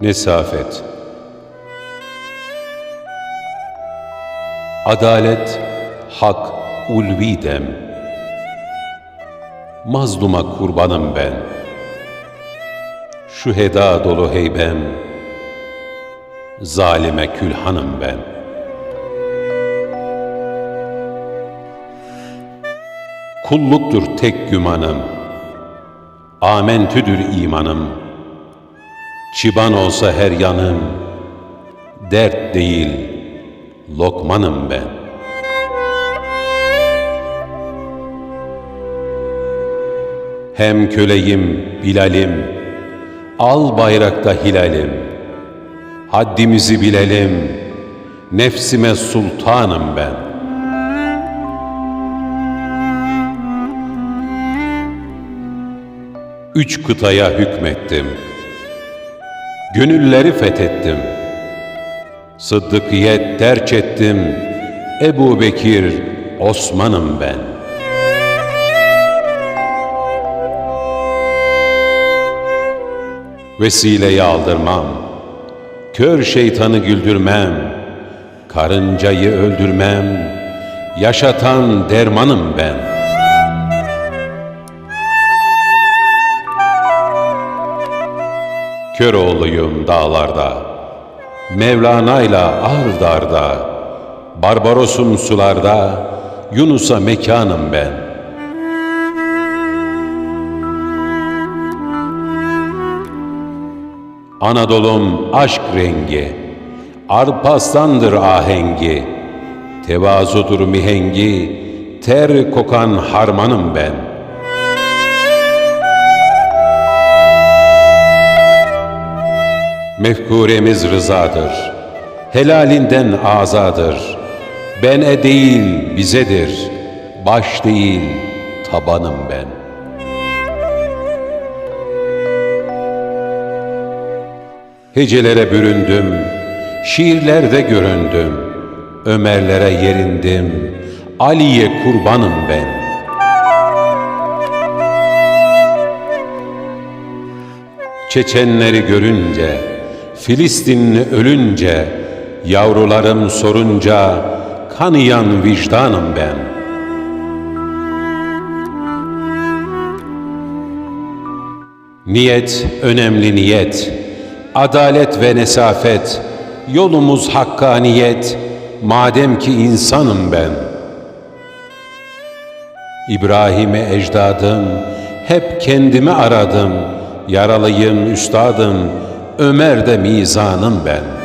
Nesafet. Adalet, hak, ulvi dem Mazluma kurbanım ben. Şu heda dolu heybem. Zalime külhanım ben. Kulluktur tek gümanım. Amentüdür imanım Çıban olsa her yanım Dert değil Lokmanım ben. Hem köleyim Bilal'im Al bayrakta hilalim. Haddimizi bilelim Nefsime sultanım ben. Üç kıtaya hükmettim Gönülleri fethettim. Sıddıkiyet terç ettim. Ebu Bekir Osman'ım ben. Vesileyi aldırmam. Kör şeytanı güldürmem. Karıncayı öldürmem. Yaşatan dermanım ben Köroğluyum dağlarda, Mevlana'yla Ardar'da, Barbaros'um sularda, Yunus'a mekanım ben. Anadolu'm aşk rengi, Arpaslandır ahengi, Tevazudur mihengi, Ter kokan harmanım ben.'' Mefkuremiz rızadır. Helalinden azadır. Bene değil bizedir. Baş değil tabanım ben. Hecelere büründüm. Şiirlerde göründüm. Ömerlere yerindim. Ali'ye kurbanım ben.'' Çeçenleri görünce, Filistinli ölünce, yavrularım sorunca, kanayan vicdanım ben. Niyet, önemli niyet, adalet ve nesafet, yolumuz hakkaniyet, madem ki insanım ben. İbrahim'e ecdadım, hep kendimi aradım.'' Yaralıyım üstadım, Ömer de mizanım ben.''